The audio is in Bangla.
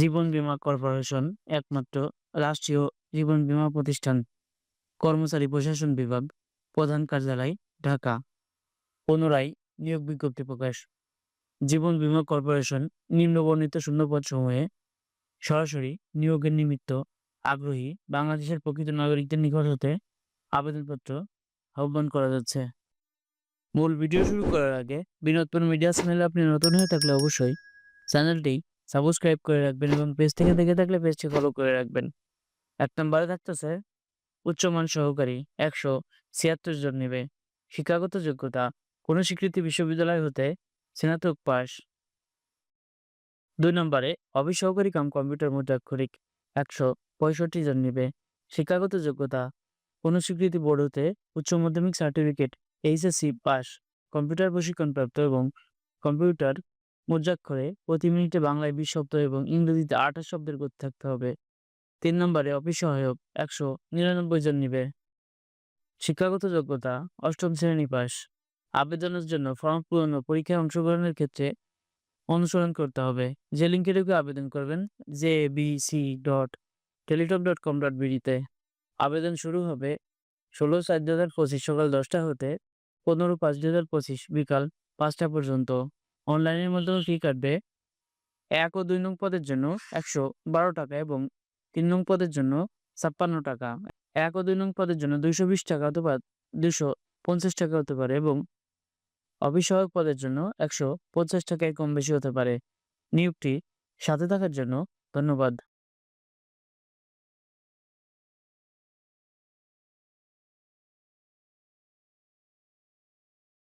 জীবন বীমা কর্পোরেশন, একমাত্র রাষ্ট্রীয় জীবন বীমা প্রতিষ্ঠান, কর্মচারী প্রশাসন বিভাগ, প্রধান কার্যালয়, ঢাকা। পুনরায় নিয়োগ বিজ্ঞপ্তি প্রকাশ। জীবন বীমা কর্পোরেশন নিম্নবর্ণিত শূন্যপদ সমূহে সরাসরি নিয়োগের নিমিত্ত আগ্রহী বাংলাদেশের প্রকৃত নাগরিকদের নিকট হতে আবেদনপত্র আহ্বান করা যাচ্ছে। মূল ভিডিও শুরু করার আগে বিনোদপুর মিডিয়া চ্যানেলে আপনি নতুন হয়ে থাকলে অবশ্যই চ্যানেলটি সাবস্ক্রাইব করে রাখবেন এবং পেজ থেকে দেখে থাকলে পেজটি ফলো করে রাখবেন। এক নম্বরে থাকতেছে, উচ্চমান সহকারী একশো ছিয়াত্তর জন নেবে। শিক্ষাগত যোগ্যতা, কোনো স্বীকৃতি বিশ্ববিদ্যালয় হতে স্নাতক পাস। দুই নম্বরে, অফিস সহকারী কাম কম্পিউটার মুদ্রাক্ষরিক একশো পঁয়ষট্টি জন নেবে। শিক্ষাগত যোগ্যতা, কোনো স্বীকৃতি বোর্ড হতে উচ্চ মাধ্যমিক সার্টিফিকেট, এইচএসসি পাস, কম্পিউটার প্রশিক্ষণপ্রাপ্ত এবং কম্পিউটার মুদ্রাক্ষরে প্রতি মিনিটে বাংলায় বিশ শব্দ এবং ইংরেজিতে আঠাশ শব্দের গতি থাকতে হবে। তিন নম্বরে অফিস সহায়ক একশো নিরানব্বই জন নিবে। শিক্ষাগত যোগ্যতা অষ্টম শ্রেণি পাস। আবেদনের জন্য ফর্ম পূরণ ও পরীক্ষায় অংশগ্রহণের ক্ষেত্রে অনুসরণ করতে হবে। যে লিঙ্কে ঢুকে আবেদন করবেন J B C dot Teletalk dot com dot বিডিতে আবেদন শুরু হবে ষোলো চার দু হাজার পঁচিশ সকাল দশটা হতে পনেরো পাঁচ দু হাজার পঁচিশ বিকাল পাঁচটা পর্যন্ত। অনলাইনের মাধ্যমে ফি কাটবে এক ও দুই নং পদের জন্য একশো বারো টাকা এবং তিন নং পদের জন্য ছাপ্পান্ন টাকা। এক ও দুই নং পদের জন্য দুইশো বিশ টাকা অথবা দুশো পঞ্চাশ টাকা হতে পারে এবং সহায়ক পদের জন্য একশো পঞ্চাশ টাকায় কম বেশি হতে পারে। নিয়োগটি সাথে থাকার জন্য ধন্যবাদ।